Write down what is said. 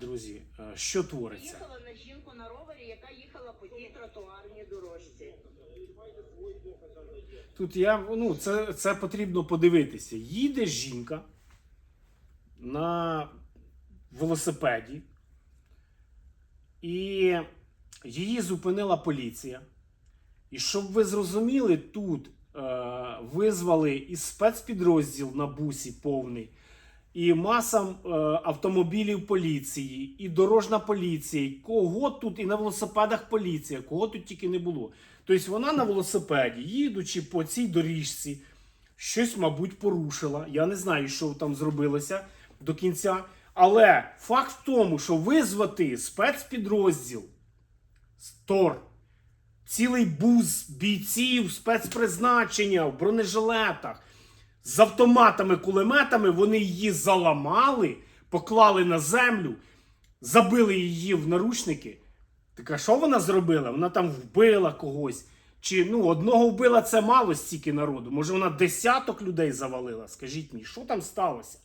друзі, е, що твориться. Їхала на жінку на ровері, яка їхала по тій тротуарній дорожці. Тут я ну, це, це потрібно подивитися. Їде жінка на велосипеді, і її зупинила поліція. І щоб ви зрозуміли, тут е, визвали і спецпідрозділ на бусі повний, і маса е, автомобілів поліції, і дорожна поліція. і Кого тут і на велосипедах поліція, кого тут тільки не було. Тобто вона на велосипеді, їдучи по цій доріжці, щось, мабуть, порушила. Я не знаю, що там зробилося до кінця. Але факт в тому, що визвати спецпідрозділ СТОР, цілий бус бійців спецпризначення в бронежилетах з автоматами, кулеметами, вони її заламали, поклали на землю, забили її в наручники. Так що вона зробила? Вона там вбила когось. Чи ну, одного вбила це мало стільки народу. Може, вона десяток людей завалила? Скажіть мені, що там сталося?